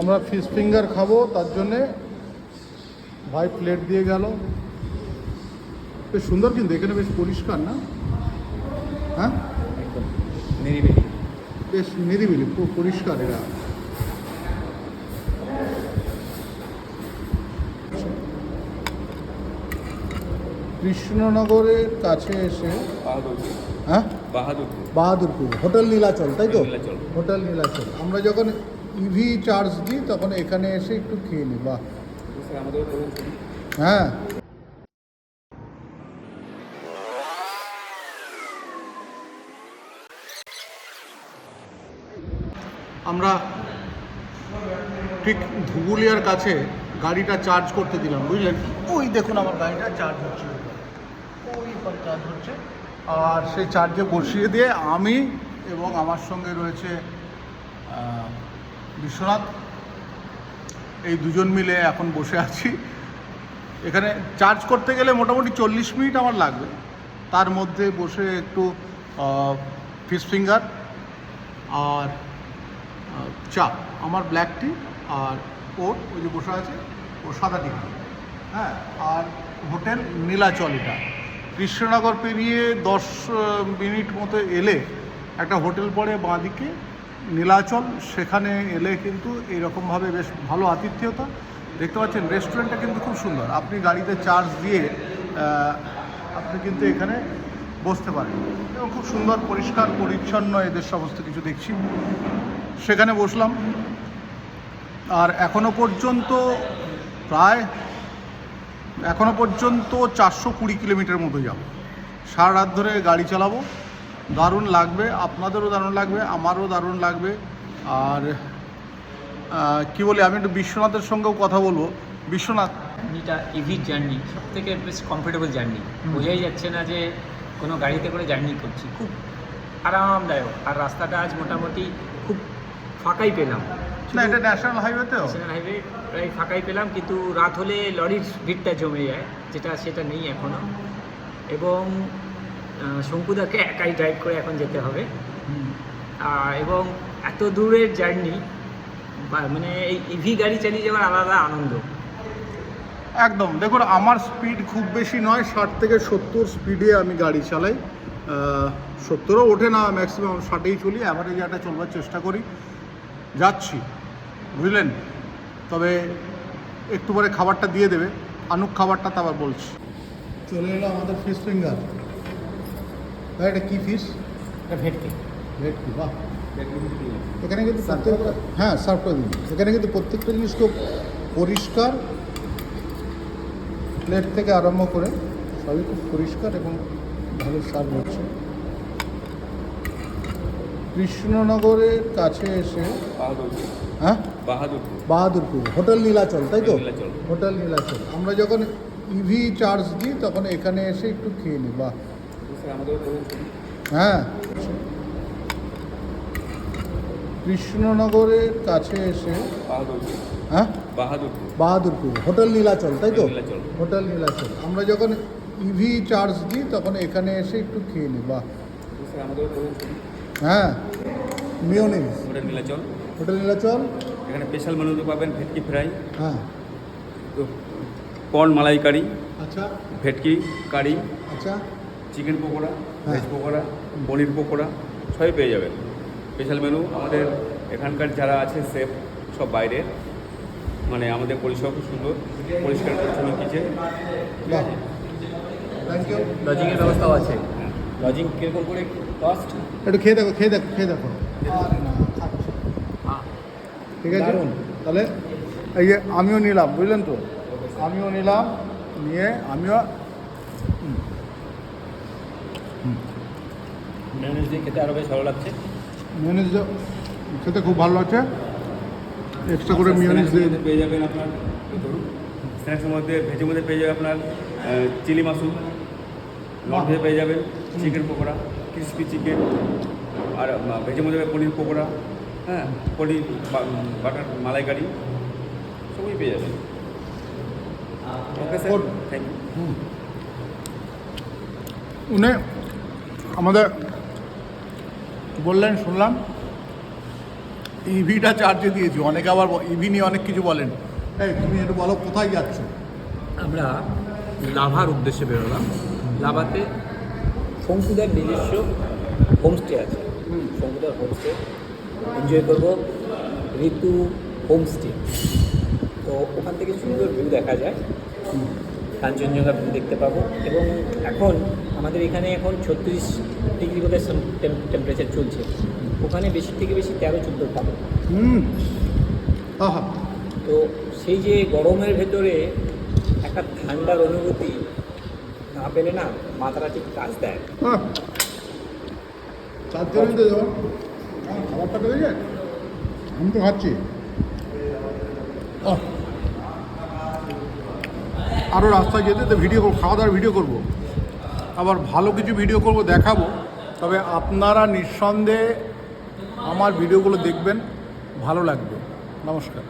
আমরা fish finger খাব তার জন্যে ভাই প্লেট দিয়ে গেল। বেশ সুন্দর কিন্তু এখানে বেশ পরিষ্কার না? হ্যাঁ? একদম নিরিবিলি। বেশ নিরিবিলি খুব পরিষ্কার এরা কৃষ্ণনগরের কাছে এসে বাহাদুরপুর। হ্যাঁ? বাহাদুরপুর। বাহাদুরপুর হোটেল নীলাচল তাই তো? হোটেল নীলাচল। আমরা যখন ইভি চার্জ দিই তখন এখানে এসে একটু খেয়ে নিই বলুন। হ্যাঁ। আমরা ঠিক ধুবুলিয়ার কাছে গাড়িটা চার্জ করতে দিলাম বুঝলেন? ওই দেখুন আমার গাড়িটা চার্জ হচ্ছে। ওই চার্জ হচ্ছে। আর সেই চার্জে বসিয়ে দিয়ে আমি এবং আমার সঙ্গে রয়েছে বিশ্বনাথ, এই দুজন মিলে এখন বসে আছি। এখানে চার্জ করতে গেলে মোটামুটি চল্লিশ মিনিট আমার লাগবে। তার মধ্যে বসে একটু ফিশ ফিঙ্গার আর চা আমার ব্ল্যাক টি আর ওর, ওই যে বসে আছে, ও সাদা টি হ্যাঁ আর হোটেল নীলাচল এটা কৃষ্ণনগর পেরিয়ে দশ মিনিট মতো এলে একটা হোটেল পড়ে বাঁদিকে নীলাচল, সেখানে এলে কিন্তু এইরকমভাবে বেশ ভালো আতিথ্যতা। দেখতে পাচ্ছেন, রেস্টুরেন্টটা কিন্তু খুব সুন্দর। আপনি গাড়িতে চার্জ দিয়ে আপনি কিন্তু এখানে বসতে পারেন। এবং খুব সুন্দর, পরিষ্কার, পরিচ্ছন্ন এদের সমস্ত কিছু দেখছি। সেখানে বসলাম। আর এখনও পর্যন্ত প্রায়, এখনও পর্যন্ত চারশো কুড়ি কিলোমিটার মতো যাব। সারা রাত ধরে গাড়ি চালাবো। দারুণ লাগবে আপনাদেরও দারুণ লাগবে আমারও দারুণ লাগবে। আর কি বলি আমি একটু বিশ্বনাথের সঙ্গেও কথা বলব। বিশ্বনাথ জার্নিটা ইভি জার্নি সব থেকে বেশ কমফোর্টেবল জার্নি। বোঝাই যাচ্ছে না যে কোনো গাড়িতে করে জার্নি করছি খুব আরামদায়ক। আর রাস্তাটা আজ মোটামুটি খুব ফাঁকাই পেলাম। না এটা ন্যাশনাল হাইওয়েতেও ন্যাশনাল হাইওয়ে প্রায় ফাঁকাই পেলাম কিন্তু রাত হলে লরির ভিড়টা জমে যায় যেটা সেটা নেই এখনও এবং শঙ্কুদাকে একাই ড্রাইভ করে এখন যেতে হবে। এবং এত দূরের জার্নি মানে এই ইভি গাড়ি চালিয়ে যাওয়ার আলাদা আনন্দ। একদম। দেখুন আমার স্পিড খুব বেশি নয় ষাট থেকে সত্তর স্পিডে আমি গাড়ি চালাই। সত্তরও ওঠে না ম্যাক্সিমাম ষাটেই চলি। অ্যাভারেজে একটা চলবার চেষ্টা করি। যাচ্ছি বুঝলেন? তবে একটু পরে খাবারটা দিয়ে দেবে। আনুক খাবারটা তো আবার বলছি। চলে এলো আমাদের ফিশ ফিঙ্গার ভাই এটা কী ফিশ এটা ভেটকে। ভেটকি বাহ। এখানে কিন্তু হ্যাঁ সার্ভ করে দিন এখানে কিন্তু প্রত্যেকটা জিনিস খুব পরিষ্কার। প্লেট থেকে আরম্ভ করে সবই খুব পরিষ্কার এবং ভালো সার্ভ হচ্ছে। কৃষ্ণনগরের কাছে এসে হ্যাঁ? বাহাদুরপুর বাহাদুরপুর হোটেল নীলাচল তাই তো? হোটেল নীলাচল। আমরা যখন ইভি চার্জ দিই তখন এখানে এসে একটু খেয়ে নিই বাহ। হ্যাঁ। কৃষ্ণনগরের কাছে এসে বাহাদুরপুর হ্যাঁ? বাহাদুরপুর বাহাদুরপুর হোটেল নীলাচল তাই তো। হোটেল নীলাচল। আমরা যখন ইভি চার্জ দিই তখন এখানে এসে একটু খেয়ে নিই বাহ। স্যার আমাদের বলুন হ্যাঁ। মিওনিজ হোটেল নীলাচল। হোটেল নীলাচল। এখানে স্পেশাল মেনুতে পাবেন ভেটকি ফ্রাই হ্যাঁ। কর্ন মালাই কারি আচ্ছা। ভেটকি কারি। আচ্ছা। চিকেন পকোড়া হ্যাঁ। ভেজ পকোড়া পনির পকোড়া সবই পেয়ে যাবেন। স্পেশাল মেনু আমাদের এখানকার যারা আছে সেফ সব বাইরের মানে আমাদের পরিষেবা খুব সুন্দর পরিষ্কার পরিচ্ছন্ন কিচেন থ্যাংক ইউ লজিংয়ের ব্যবস্থাও আছে। লজিং কীরকম করে কস্ট একটু খেয়ে দেখো খেয়ে দেখো খেয়ে দেখো। না, ঠিক আছে। তাহলে এই যে আমিও নিলাম বুঝলেন তো? আমিও নিলাম নিয়ে আমিও ম্যানেজ দিয়ে খেতে আরও বেশ ভালো লাগছে। মিউনিস খেতে খুব ভালো লাগছে। এক্সট্রা করে মিউনিস দিয়ে পেয়ে যাবেন আপনার স্ন্যাক্সের মধ্যে ভেজের মধ্যে পেয়ে যাবেন আপনার চিলি মাশরুম। নন ভেজে পেয়ে যাবেন চিকেন পকোড়া ক্রিসপি চিকেন আর ভেজের মধ্যে পনির পকোড়া হ্যাঁ পনির বাটার মালাইকারি সবই পেয়ে যাবেন। ওকে স্যার থ্যাংক ইউ উনি বললেন, শুনলাম ইভিটা চার্জে দিয়েছি। অনেকে আবার ইভি নিয়ে অনেক কিছু বলেন। তুমি একটু বলো, কোথায় যাচ্ছ? আমরা লাভার উদ্দেশ্যে বেরোলাম। লাভাতে শঙ্কুদার নিজস্ব হোমস্টে আছে। শঙ্কুদার হোমস্টে। এনজয় করব ঋতু হোমস্টে। তো ওখান থেকে সুন্দর ভিউ দেখা যায়। কাঞ্চনজঙ্ঘা ভিউ দেখতে পাবো। এবং এখন আমাদের এখানে এখন ছত্রিশ ডিগ্রি করে টেম্পারেচার চলছে। ওখানে বেশি থেকে বেশি তেরো চোদ্দ পাবো। তো সেই যে গরমের ভেতরে একটা ঠান্ডার অনুভূতি না পেলে না মাথাটা ঠিক কাজ দেয় তো খাবারটা পেয়ে যায়। আমি তো খাচ্ছি। আরও রাস্তায় যেতে, তো ভিডিও খাওয়া দাওয়ার ভিডিও করব। আবার ভালো কিছু ভিডিও করব, দেখাবো। তবে আপনারা নিঃসন্দেহে আমার ভিডিওগুলো দেখবেন, ভালো লাগবে। নমস্কার।